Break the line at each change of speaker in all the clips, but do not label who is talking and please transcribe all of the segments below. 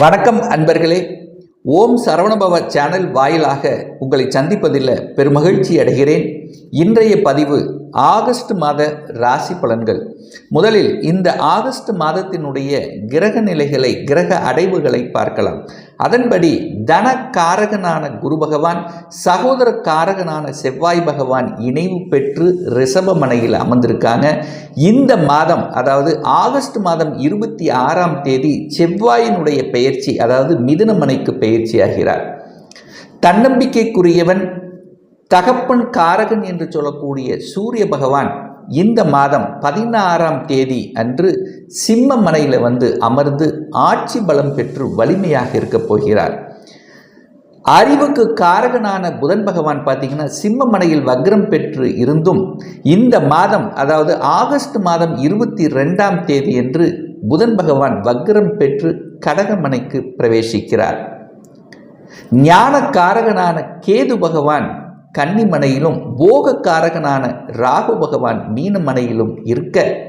வணக்கம் அன்பர்களே. ஓம் சரவணபவ சேனல் வாயிலாக உங்களை சந்திப்பதில் பெருமகிழ்ச்சி அடைகிறேன். இன்றைய பதிவு ஆகஸ்ட் மாத ராசி பலன்கள். முதலில் இந்த ஆகஸ்ட் மாதத்தினுடைய கிரக நிலைகளை கிரக அடைவுகளை பார்க்கலாம். அதன்படி தன காரகனான குரு பகவான் சகோதர காரகனான செவ்வாய் பகவான் இணைவு பெற்று ரிஷபமனையில் அமர்ந்திருக்காங்க. இந்த மாதம் அதாவது ஆகஸ்ட் மாதம் இருபத்தி ஆறாம் தேதி செவ்வாயினுடைய பெயர்ச்சி அதாவது மிதுனமனைக்கு பெயர்ச்சி ஆகிறார் தன்னம்பிக்கைக்குரியவன் தகப்பன் காரகன் என்று சொல்லக்கூடிய சூரிய பகவான் இந்த மாதம் பதினாறாம் தேதி அன்று சிம்ம மனையில் வந்து அமர்ந்து ஆட்சி பலம் பெற்று வலிமையாக இருக்கப் போகிறார். அறிவுக்கு காரகனான புதன் பகவான் பார்த்தீங்கன்னா சிம்ம மனையில் வக்ரம் பெற்று இருந்தும் இந்த மாதம் அதாவது ஆகஸ்ட் மாதம் இருபத்தி ரெண்டாம் தேதி என்று புதன் பகவான் வக்ரம் பெற்று கடகமனைக்கு பிரவேசிக்கிறார். ஞான காரகனான கேது பகவான் கன்னிமனையிலும் போக காரகனான ராகு பகவான் மீனமனையிலும் இருக்க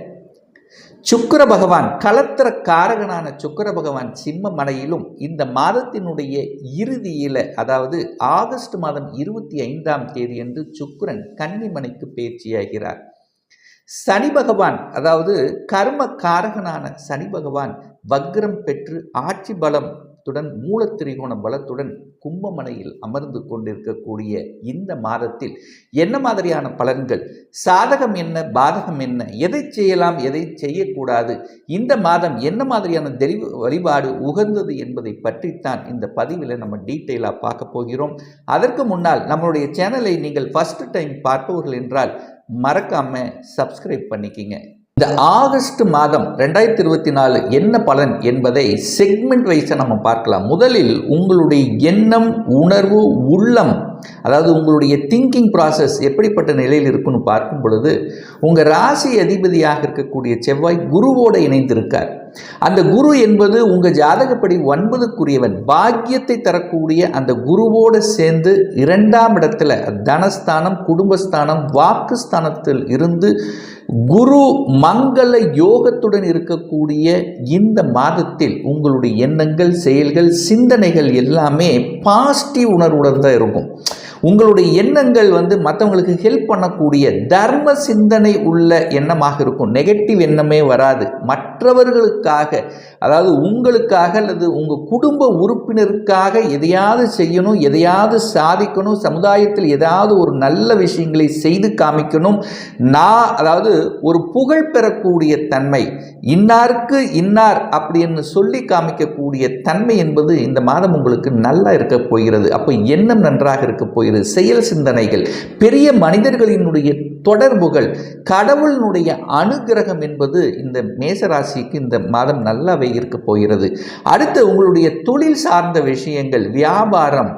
சுக்கர பகவான் கலத்திர காரகனான சுக்கர பகவான் சிம்ம மலையிலும் இந்த மாதத்தினுடைய இறுதியில் அதாவது ஆகஸ்ட் மாதம் இருபத்தி ஐந்தாம் தேதி என்று சுக்கரன் கன்னிமனைக்கு பயிற்சியாகிறார். சனி பகவான் அதாவது கர்ம காரகனான சனி பகவான் வக்ரம் பெற்று ஆட்சி பலம் துடன் மூலத்திரிகோண பலத்துடன் கும்பமனையில் அமர்ந்து கொண்டிருக்கக்கூடிய இந்த மாதத்தில் என்ன மாதிரியான பலன்கள்? சாதகம் என்ன? பாதகம் என்ன? எதை செய்யலாம்? எதை செய்யக்கூடாது? இந்த மாதம் என்ன மாதிரியான தெளிவு வழிபாடு உகந்தது என்பதை பற்றித்தான் இந்த பதிவில் நம்ம டீட்டெயிலாக பார்க்க போகிறோம். அதற்கு முன்னால் நம்மளுடைய சேனலை நீங்கள் ஃபஸ்ட்டு டைம் பார்ப்பவர்கள் என்றால் மறக்காமல் சப்ஸ்கிரைப் பண்ணிக்கிங்க. இந்த ஆகஸ்ட் மாதம் ரெண்டாயிரத்தி இருபத்தி நாலு என்ன பலன் என்பதை செக்மெண்ட் வைஸாக நம்ம பார்க்கலாம். முதலில் உங்களுடைய எண்ணம் உணர்வு உள்ளம் அதாவது உங்களுடைய திங்கிங் ப்ராசஸ் எப்படிப்பட்ட நிலையில் இருக்குன்னு பார்க்கும் பொழுது உங்கள் ராசி அதிபதியாக இருக்கக்கூடிய செவ்வாய் குருவோடு இணைந்திருக்கார். அந்த குரு என்பது உங்கள் ஜாதகப்படி ஒன்பதுக்குரியவன். பாக்கியத்தை தரக்கூடிய அந்த குருவோடு சேர்ந்து இரண்டாம் இடத்துல தனஸ்தானம் குடும்பஸ்தானம் வாக்குஸ்தானத்தில் இருந்து குரு மங்கள யோகத்துடன் இருக்கக்கூடிய இந்த மாதத்தில் உங்களுடைய எண்ணங்கள் செயல்கள் சிந்தனைகள் எல்லாமே பாசிட்டிவ் உணர்வுடன் தான் இருக்கும். உங்களுடைய எண்ணங்கள் வந்து மற்றவங்களுக்கு ஹெல்ப் பண்ணக்கூடிய தர்ம சிந்தனை உள்ள எண்ணமாக இருக்கும். நெகட்டிவ் எண்ணமே வராது. மற்றவர்களுக்காக அதாவது உங்களுக்காக அல்லது உங்கள் குடும்ப உறுப்பினருக்காக எதையாவது செய்யணும் எதையாவது சாதிக்கணும் சமுதாயத்தில் ஏதாவது ஒரு நல்ல விஷயங்களை செய்து காமிக்கணும். நான் அதாவது ஒரு புகழ் பெறக்கூடிய தன்மை இன்னாருக்கு இன்னார் அப்படின்னு சொல்லி காமிக்கக்கூடிய தன்மை என்பது இந்த மாதம் உங்களுக்கு நல்லா இருக்க போகிறது. அப்போ எண்ணம் நன்றாக இருக்க போகிறது. செயல் சிந்தனைகள் பெரிய மனிதர்களினுடைய தொடர்புகள் கடவுளினுடைய அனுகிரகம் என்பது இந்த மேசராசிக்கு இந்த மாதம் நல்லாவே இருக்க போகிறது அடுத்து உங்களுடைய தொழில் சார்ந்த விஷயங்கள் வியாபாரம்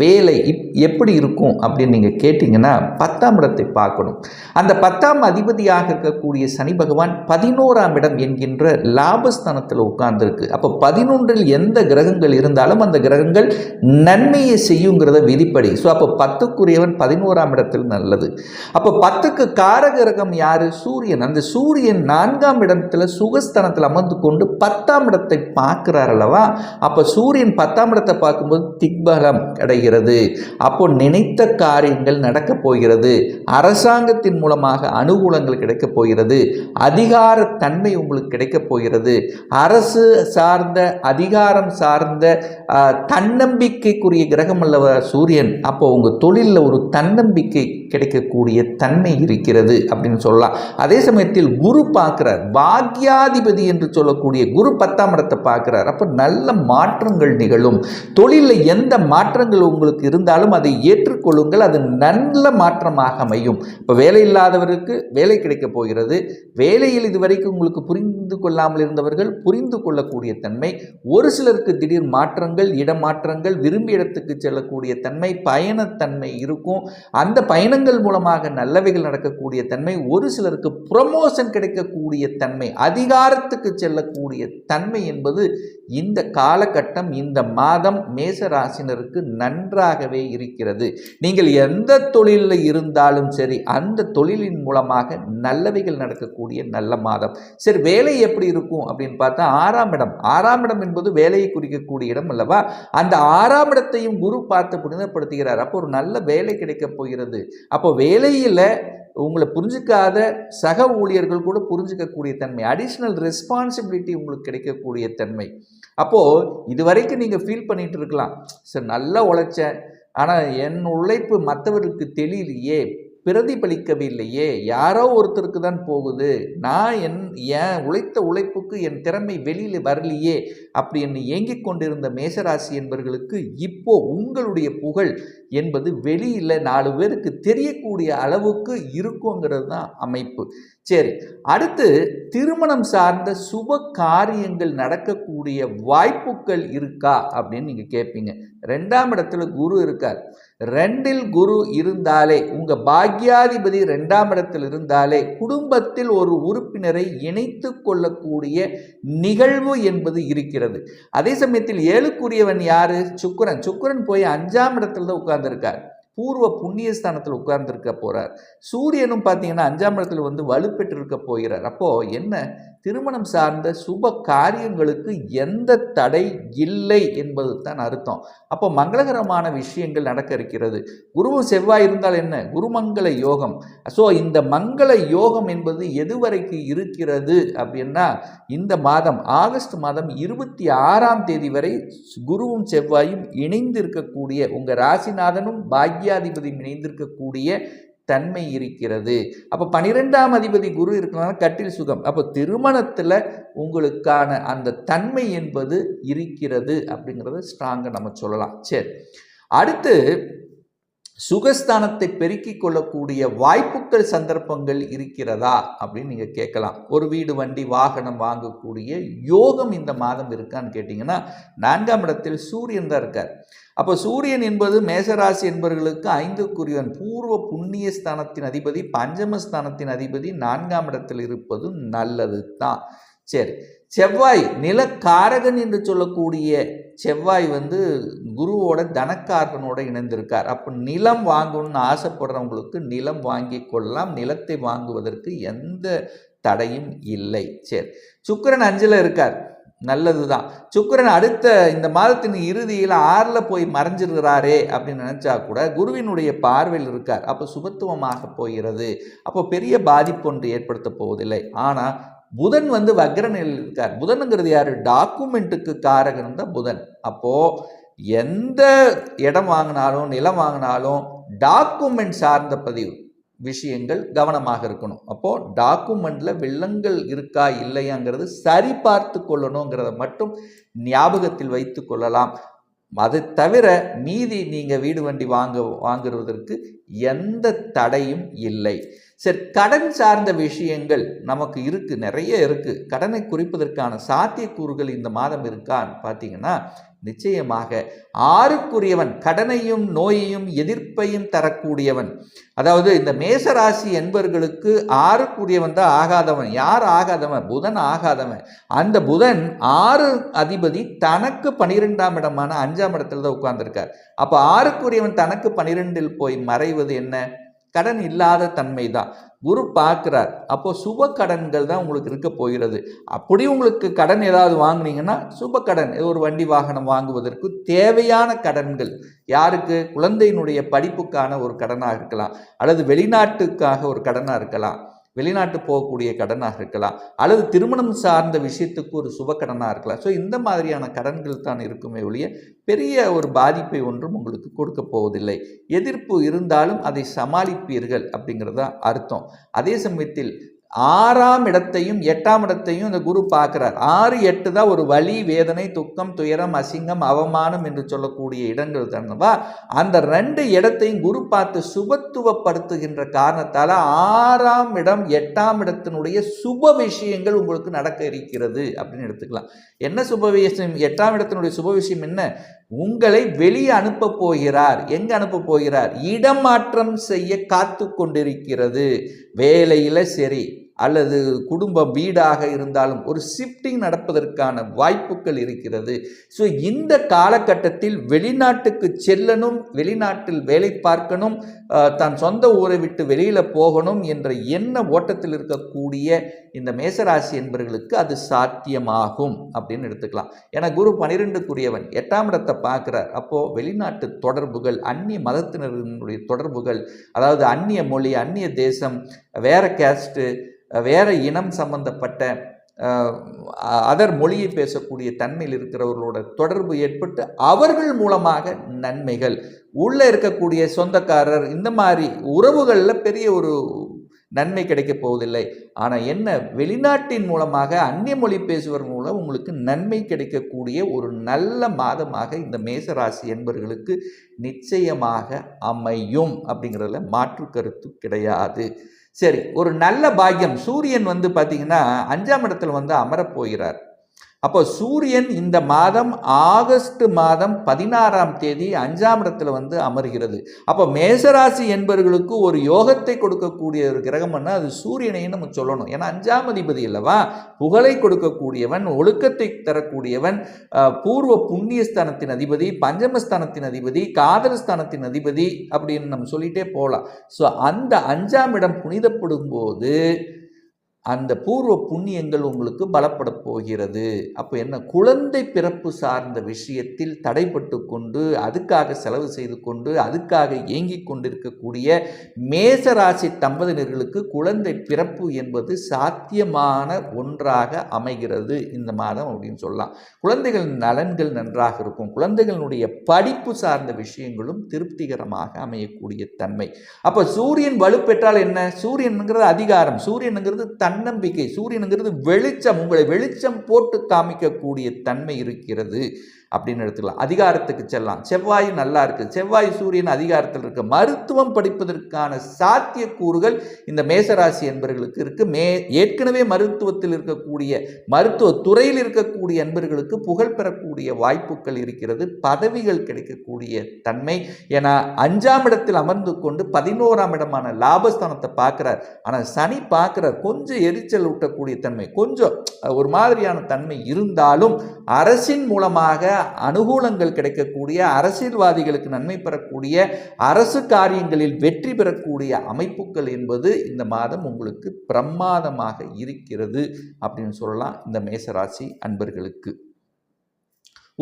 வேலை இப் எப்படி இருக்கும் அப்படின்னு நீங்கள் கேட்டிங்கன்னா பத்தாம் இடத்தை பார்க்கணும். அந்த பத்தாம் அதிபதியாக இருக்கக்கூடிய சனி பகவான் பதினோராம் இடம் என்கின்ற லாபஸ்தானத்தில் உட்கார்ந்துருக்கு. அப்போ பதினொன்றில் எந்த கிரகங்கள் இருந்தாலும் அந்த கிரகங்கள் நன்மையை செய்யுங்கிறத விதிப்படி. ஸோ அப்போ பத்துக்குரியவன் பதினோராம் இடத்தில் நல்லது. அப்போ பத்துக்கு கார கிரகம் யார்? சூரியன். அந்த சூரியன் நான்காம் இடத்தில் சுகஸ்தானத்தில் அமர்ந்து கொண்டு பத்தாம் இடத்தை பார்க்கிறார் அல்லவா? அப்போ சூரியன் பத்தாம் இடத்தை பார்க்கும்போது திக்பலம் வருகிறது அப்போ நினைத்த காரியங்கள் நடக்கப் போகிறது. அரசாங்கத்தின் மூலமாக அனுகூலங்கள் கிடைக்கப் போகிறது. அதிகார தன்மை உங்களுக்கு கிடைக்கப் போகிறது. அரசு சார்ந்த அதிகாரம் சார்ந்த தன்னம்பிக்கைக்குரிய கிரகம் அல்லவ சூரியன்? அப்போ உங்கள் தொழிலில் ஒரு தன்னம்பிக்கை கிடைக்கக்கூடிய தன்மை இருக்கிறது அப்படின்னு சொல்லலாம். அதே சமயத்தில் குரு பார்க்குறார். பாக்யாதிபதி என்று சொல்லக்கூடிய குரு பத்தாம் இடத்தை பார்க்குறார். அப்போ நல்ல மாற்றங்கள் நிகழும். தொழிலில் எந்த மாற்றங்கள் உங்களுக்கு இருந்தாலும் அதை ஏற்றுக்கொள்ளுங்கள். அது நல்ல மாற்றமாக அமையும். இப்போ வேலை இல்லாதவருக்கு வேலை கிடைக்கப் போகிறது. வேலையில் இதுவரைக்கும் உங்களுக்கு புரிந்து கொள்ளாமல் இருந்தவர்கள் புரிந்து கொள்ளக்கூடிய தன்மை ஒரு சிலருக்கு திடீர் மாற்றங்கள் இடமாற்றங்கள் விரும்பிய இடத்துக்கு செல்லக்கூடிய தன்மை பயணத்தன்மை இருக்கும். அந்த பயணங்கள் மூலமாக நல்லவைகள் நடக்கக்கூடிய தன்மை ஒரு சிலருக்கு ப்ரமோஷன் கிடைக்கக்கூடிய தன்மை அதிகாரத்துக்கு செல்லக்கூடிய தன்மை என்பது இந்த காலகட்டம் இந்த மாதம் மேச ராசினருக்கு நன்றாகவே இருக்கிறது. நீங்கள் எந்த தொழிலில் இருந்தாலும் சரி அந்த தொழிலின் மூலமாக நல்லவைகள் நடக்கக்கூடிய நல்ல மாதம். சரி வேலை எப்படி இருக்கும் அப்படின்னு பார்த்தா ஆறாம் இடம். ஆறாம் இடம் என்பது வேலையை குறிக்கக்கூடிய இடம் அல்லவா? அந்த ஆறாம் இடத்தையும் குரு பார்த்து புனிதப்படுத்துகிறார். அப்போ ஒரு நல்ல வேலை கிடைக்கப் போகிறது. அப்போ வேலையில் உங்களை புரிஞ்சுக்காத சக ஊழியர்கள் கூட புரிஞ்சுக்கக்கூடிய தன்மை அடிஷ்னல் ரெஸ்பான்சிபிலிட்டி உங்களுக்கு கிடைக்கக்கூடிய தன்மை. அப்போது இது வரைக்கும் நீங்கள் ஃபீல் பண்ணிகிட்டு இருக்கலாம். சார் நல்லா உழைச்சேன். ஆனால் என் உழைப்பு மற்றவருக்கு தெரியலையே. பிரதிபலிக்கவில்லையே. யாரோ ஒருத்தருக்கு தான் போகுது. நான் என் என் உழைத்த உழைப்புக்கு என் திறமை வெளியில் வரலையே அப்படி என்று ஏங்கிக் கொண்டிருந்த மேசராசி என்பவர்களுக்கு இப்போ உங்களுடைய புகழ் என்பது வெளியில் நாலு பேருக்கு தெரியக்கூடிய அளவுக்கு இருக்குங்கிறது தான் அமைப்பு. சரி அடுத்து திருமணம் சார்ந்த சுப காரியங்கள் நடக்கக்கூடிய வாய்ப்புகள் இருக்கா அப்படின்னு நீங்கள் கேட்பீங்க ரெண்டாம் இடத்துல குரு இருக்கார். ரெண்டில் குரு இருந்தாலே உங்கள் பாக்யாதிபதி ரெண்டாம் இடத்தில் இருந்தாலே குடும்பத்தில் ஒரு உறுப்பினரை இணைத்து கொள்ளக்கூடிய நிகழ்வு என்பது இருக்கிறது. அதே சமயத்தில் ஏழுக்குரியவன் யாரு? சுக்கரன். சுக்கரன் போய் அஞ்சாம் இடத்துல தான் உட்கார்ந்துருக்கார். பூர்வ புண்ணியஸ்தானத்தில் உட்கார்ந்துருக்க போகிறார் சூரியனும் பார்த்தீங்கன்னா அஞ்சாம் இடத்துல வந்து வலுப்பெற்றிருக்க போகிறார். அப்போது என்ன? திருமணம் சார்ந்த சுப காரியங்களுக்கு எந்த தடை இல்லை என்பது தான் அர்த்தம். அப்போ மங்களகரமான விஷயங்கள் நடக்க இருக்கிறது. குருவும் செவ்வாய் இருந்தால் என்ன? குருமங்கள யோகம். ஸோ இந்த மங்கள யோகம் என்பது எதுவரைக்கு இருக்கிறது அப்படின்னா இந்த மாதம் ஆகஸ்ட் மாதம் இருபத்தி ஆறாம் தேதி வரை குருவும் செவ்வாயும் இணைந்து இருக்கக்கூடிய உங்கள் ராசிநாதனும் பாக்யாதிபதியும் இணைந்திருக்கக்கூடிய தன்மை இருக்கிறது. அப்போ பனிரெண்டாம் அதிபதி குரு இருக்கிறனால கட்டில் சுகம். அப்போ திருமணத்தில் உங்களுக்கான அந்த தன்மை என்பது இருக்கிறது அப்படிங்கிறத ஸ்ட்ராங்காக நம்ம சொல்லலாம். சரி. அடுத்து சுகஸ்தானத்தை பெருக்கிக் கொள்ளக்கூடிய வாய்ப்புகள் சந்தர்ப்பங்கள் இருக்கிறதா அப்படின்னு நீங்கள் கேட்கலாம். ஒரு வீடு வண்டி வாகனம் வாங்கக்கூடிய யோகம் இந்த மாதம் இருக்கான்னு கேட்டிங்கன்னா நான்காம் இடத்தில் சூரியன் தான் இருக்கார். அப்போ சூரியன் என்பது மேசராசி என்பவர்களுக்கு ஐந்துக்குரியவன். பூர்வ புண்ணிய ஸ்தானத்தின் அதிபதி பஞ்சமஸ்தானத்தின் அதிபதி நான்காம் இடத்தில் இருப்பது நல்லது தான் சரி செவ்வாய் நிலக்காரகன் என்று சொல்லக்கூடிய செவ்வாய் வந்து குருவோட தனக்காரகனோட இணைந்திருக்கார். அப்போ நிலம் வாங்கணும்னு ஆசைப்படுறவங்களுக்கு நிலம் வாங்கி கொள்ளலாம். நிலத்தை வாங்குவதற்கு எந்த தடையும் இல்லை. சரி. சுக்கிரன் அஞ்சில் இருக்கார். நல்லது தான் சுக்கிரன் அடுத்த இந்த மாதத்தின் இறுதியில் ஆறில் போய் மறைஞ்சிருக்கிறாரே அப்படின்னு நினச்சா கூட குருவினுடைய பார்வையில் இருக்கார். அப்போ சுபத்துவமாக போகிறது. அப்போ பெரிய பாதிப்பு ஒன்று ஏற்படுத்த போவதில்லை. ஆனால் புதன் வந்து வக்ரநிலையில் இருக்கார். புதனுங்கிறது யார்? டாக்குமெண்ட்டுக்கு காரகன் தான் புதன். அப்போது எந்த இடம் வாங்கினாலும் நிலம் வாங்கினாலும் டாக்குமெண்ட் சார்ந்த பதிவு விஷயங்கள் கவனமாக இருக்கணும். அப்போது டாக்குமெண்ட்டில் வில்லங்கள் இருக்கா இல்லையாங்கிறது சரி பார்த்து கொள்ளணுங்கிறத மட்டும் ஞாபகத்தில் வைத்து கொள்ளலாம். அது தவிர மீதி நீங்கள் வீடு வண்டி வாங்க வாங்குறதற்கு எந்த தடையும் இல்லை. சரி கடன் சார்ந்த விஷயங்கள் நமக்கு இருக்குது நிறைய இருக்குது கடனை குறிப்பதற்கான சாத்தியக்கூறுகள் இந்த மாதம் இருக்கான்னு பார்த்தீங்கன்னா நிச்சயமாக ஆறுக்குரியவன் கடனையும் நோயையும் எதிர்ப்பையும் தரக்கூடியவன். அதாவது இந்த மேசராசி என்பவர்களுக்கு ஆறுக்குரியவன் தான் ஆகாதவன். யார் ஆகாதவன்? புதன் ஆகாதவன். அந்த புதன் ஆறு அதிபதி தனக்கு பனிரெண்டாம் இடமான அஞ்சாம் இடத்துல தான் உட்கார்ந்துருக்கார். அப்போ ஆறுக்குரியவன் தனக்கு பனிரெண்டில் போய் மறைவது என்ன? கடன் இல்லாத தன்மை தான் குரு பார்க்குறார். அப்போ சுப கடன்கள் தான் உங்களுக்கு இருக்க போகிறது. அப்படி உங்களுக்கு கடன் ஏதாவது வாங்குனீங்கன்னா சுப கடன் ஒரு வண்டி வாகனம் வாங்குவதற்கு தேவையான கடன்கள். யாருக்கு? குழந்தையினுடைய படிப்புக்கான ஒரு கடனாக இருக்கலாம். அல்லது வெளிநாட்டுக்காக ஒரு கடனாக இருக்கலாம். வெளிநாட்டு போகக்கூடிய கடனாக இருக்கலாம். அல்லது திருமணம் சார்ந்த விஷயத்துக்கு ஒரு சுப கடனாக இருக்கலாம். ஸோ இந்த மாதிரியான கடன்கள் தான் இருக்குமே ஒழிய பெரிய ஒரு பாதிப்பை ஒன்றும் உங்களுக்கு கொடுக்க போவதில்லை. எதிர்ப்பு இருந்தாலும் அதை சமாளிப்பீர்கள் அப்படிங்கிறது தான் அர்த்தம். அதே சமயத்தில் ஆறாம் இடத்தையும் எட்டாம் இடத்தையும் இந்த குரு பார்க்குறார். ஆறு எட்டு தான் ஒரு வலி வேதனை துக்கம் துயரம் அசிங்கம் அவமானம் என்று சொல்லக்கூடிய இடங்கள் தானவா அந்த ரெண்டு இடத்தையும் குரு பார்த்து சுபத்துவப்படுத்துகின்ற காரணத்தால் ஆறாம் இடம் எட்டாம் இடத்தினுடைய சுப விஷயங்கள் உங்களுக்கு நடக்க இருக்கிறது அப்படின்னு எடுத்துக்கலாம். என்ன சுப விஷயம்? எட்டாம் இடத்தினுடைய சுப விஷயம் என்ன? உங்களை வெளியே அனுப்ப போகிறார். எங்க அனுப்ப போகிறார்? இடமாற்றம் செய்ய காத்து கொண்டிருக்கிறது. வேலையில் சரி. அல்லது குடும்ப வீடாக இருந்தாலும் ஒரு ஷிஃப்டிங் நடப்பதற்கான வாய்ப்புகள் இருக்கிறது. ஸோ இந்த காலகட்டத்தில் வெளிநாட்டுக்கு செல்லணும் வெளிநாட்டில் வேலை பார்க்கணும் தன் சொந்த ஊரை விட்டு வெளியில் போகணும் என்ற எண்ண ஓட்டத்தில் இருக்கக்கூடிய இந்த மேசராசி என்பவர்களுக்கு அது சாத்தியமாகும் அப்படின்னு எடுத்துக்கலாம். ஏன்னா குரு பனிரெண்டுக்குரியவன் எட்டாம் இடத்தை பார்க்குறார். அப்போது வெளிநாட்டு தொடர்புகள் அந்நிய மதத்தினரினுடைய தொடர்புகள் அதாவது அந்நிய மொழி அந்நிய தேசம் வேற கேஸ்ட்டு வேறு இனம் சம்பந்தப்பட்ட அதர் மொழியை பேசக்கூடிய தன்மையில் இருக்கிறவர்களோட தொடர்பு ஏற்பட்டு அவர்கள் மூலமாக நன்மைகள். உள்ளே இருக்கக்கூடிய சொந்தக்காரர் இந்த மாதிரி உறவுகளில் பெரிய ஒரு நன்மை கிடைக்க போவதில்லை. ஆனால் என்ன வெளிநாட்டின் மூலமாக அந்நிய மொழி பேசுவதன் மூலம் உங்களுக்கு நன்மை கிடைக்கக்கூடிய ஒரு நல்ல மாதமாக இந்த மேசராசி என்பவர்களுக்கு நிச்சயமாக அமையும் அப்படிங்கிறதுல மாற்று கருத்து கிடையாது. சரி ஒரு நல்ல பாக்கியம். சூரியன் வந்து பார்த்தீங்கன்னா அஞ்சாம் இடத்துல வந்து அமரப் போகிறார். அப்போ சூரியன் இந்த மாதம் ஆகஸ்ட் மாதம் பதினாறாம் தேதி அஞ்சாம் இடத்துல வந்து அமர்கிறது. அப்போ மேசராசி என்பவர்களுக்கு ஒரு யோகத்தை கொடுக்கக்கூடிய ஒரு கிரகம்னா அது சூரியனையும் நம்ம சொல்லணும். ஏன்னா அஞ்சாம் அதிபதி அல்லவா? புகழை கொடுக்கக்கூடியவன் ஒழுக்கத்தை தரக்கூடியவன் பூர்வ புண்ணியஸ்தானத்தின் அதிபதி பஞ்சமஸ்தானத்தின் அதிபதி காதலஸ்தானத்தின் அதிபதி அப்படின்னு நம்ம சொல்லிட்டே போகலாம். ஸோ அந்த அஞ்சாம் இடம் புனிதப்படும் போது அந்த பூர்வ புண்ணியங்கள் உங்களுக்கு பலப்பட போகிறது. அப்போ என்ன? குழந்தை பிறப்பு சார்ந்த விஷயத்தில் தடைப்பட்டு கொண்டு அதுக்காக செலவு செய்து கொண்டு அதுக்காக ஏங்கிக் கொண்டிருக்கக்கூடிய மேசராசி தம்பதியினர்களுக்கு குழந்தை பிறப்பு என்பது சாத்தியமான ஒன்றாக அமைகிறது. இந்த மாதம் அப்படின்னு சொல்லலாம். குழந்தைகள் நலன்கள் நன்றாக இருக்கும். குழந்தைகளுடைய படிப்பு சார்ந்த விஷயங்களும் திருப்திகரமாக அமையக்கூடிய தன்மை. அப்போ சூரியன் வலுப்பெற்றால் என்ன? சூரியனுங்கிறது அதிகாரம். சூரியனுங்கிறது தன்னம்பிக்கை சூரியனுங்கிறது வெளிச்சம் உங்களை வெளிச்சம் போட்டு காமிக்கக்கூடிய தன்மை இருக்கிறது. அப்படின்னு எடுத்துக்கலாம். அதிகாரத்துக்கு செல்லலாம். செவ்வாய் நல்லா இருக்கு செவ்வாய் சூரியன் அதிகாரத்தில் இருக்கு. மருத்துவம் படிப்பதற்கான சாத்தியக்கூறுகள் இந்த மேசராசி என்பர்களுக்கு இருக்கு. மே ஏற்கனவே மருத்துவத்தில் இருக்கக்கூடிய மருத்துவ துறையில் இருக்கக்கூடிய என்பர்களுக்கு புகழ் பெறக்கூடிய வாய்ப்புகள் இருக்கிறது. பதவிகள் கிடைக்கக்கூடிய தன்மை. ஏன்னா அஞ்சாம் இடத்தில் அமர்ந்து கொண்டு பதினோராம் இடமான லாபஸ்தானத்தை பார்க்குறார். ஆனால் சனி பார்க்குறார். கொஞ்சம் எரிச்சல் ஊட்டக்கூடிய தன்மை. கொஞ்சம் ஒரு மாதிரியான தன்மை இருந்தாலும் அரசின் மூலமாக அனுகூலங்கள் கிடைக்கக்கூடிய அரசியல்வாதிகளுக்கு நன்மை பெறக்கூடிய அரசு காரியங்களில் வெற்றி பெறக்கூடிய அமைப்புகள் என்பது இந்த மாதம் உங்களுக்கு பிரமாதமாக இருக்கிறது அப்படின்னு சொல்லலாம். இந்த மேசராசி அன்பர்களுக்கு.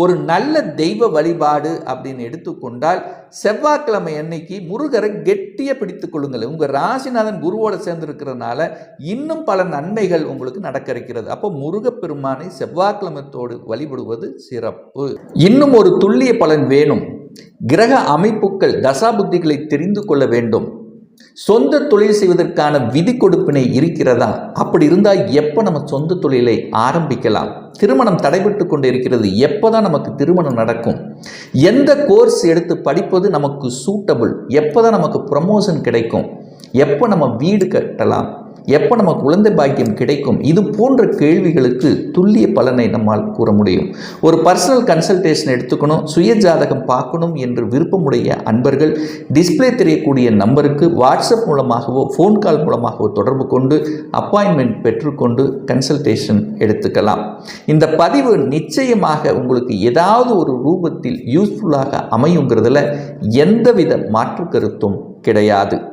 ஒரு நல்ல தெய்வ வழிபாடு அப்படின்னு எடுத்துக்கொண்டால் செவ்வாய்க்கிழமை அன்னைக்கு முருகரை கெட்டியை பிடித்து கொள்ளுங்கள். உங்கள் ராசிநாதன் குருவோடு சேர்ந்துருக்கிறதுனால இன்னும் பல நன்மைகள் உங்களுக்கு நடக்க இருக்கிறது அப்போ முருகப்பெருமானை செவ்வாய்க்கிழமத்தோடு வழிபடுவது சிறப்பு. இன்னும் ஒரு துல்லிய பலன் வேணும். கிரக அமைப்புகள் தசாபுத்திகளை தெரிந்து கொள்ள வேண்டும். சொந்த தொழில் செய்வதற்கான விதி கொடுப்பினை இருக்கிறதா? அப்படி இருந்தால் எப்போ நம்ம சொந்த தொழிலை ஆரம்பிக்கலாம்? திருமணம் தடைபட்டு கொண்டு இருக்கிறது எப்போ தான் நமக்கு திருமணம் நடக்கும்? எந்த கோர்ஸ் எடுத்து படிப்பது நமக்கு சூட்டபிள் எப்போ தான் நமக்கு ப்ரமோஷன் கிடைக்கும்? எப்போ நம்ம வீடு கட்டலாம்? எப்போ நம்ம குழந்தை பாக்கியம் கிடைக்கும்? இது போன்ற கேள்விகளுக்கு துல்லிய பலனை நம்மால் கூற முடியும். ஒரு பர்சனல் கன்சல்டேஷன் எடுத்துக்கணும் சுய ஜாதகம் பார்க்கணும் என்று விருப்பமுடைய அன்பர்கள் டிஸ்ப்ளே தெரியக்கூடிய நம்பருக்கு வாட்ஸ்அப் மூலமாகவோ ஃபோன் கால் மூலமாகவோ தொடர்பு கொண்டு அப்பாயின்மெண்ட் பெற்றுக்கொண்டு கன்சல்டேஷன் எடுத்துக்கலாம். இந்த பதிவு நிச்சயமாக உங்களுக்கு ஏதாவது ஒரு ரூபத்தில் யூஸ்ஃபுல்லாக அமையுங்கிறதுல எந்தவித மாற்று கருத்தும் கிடையாது.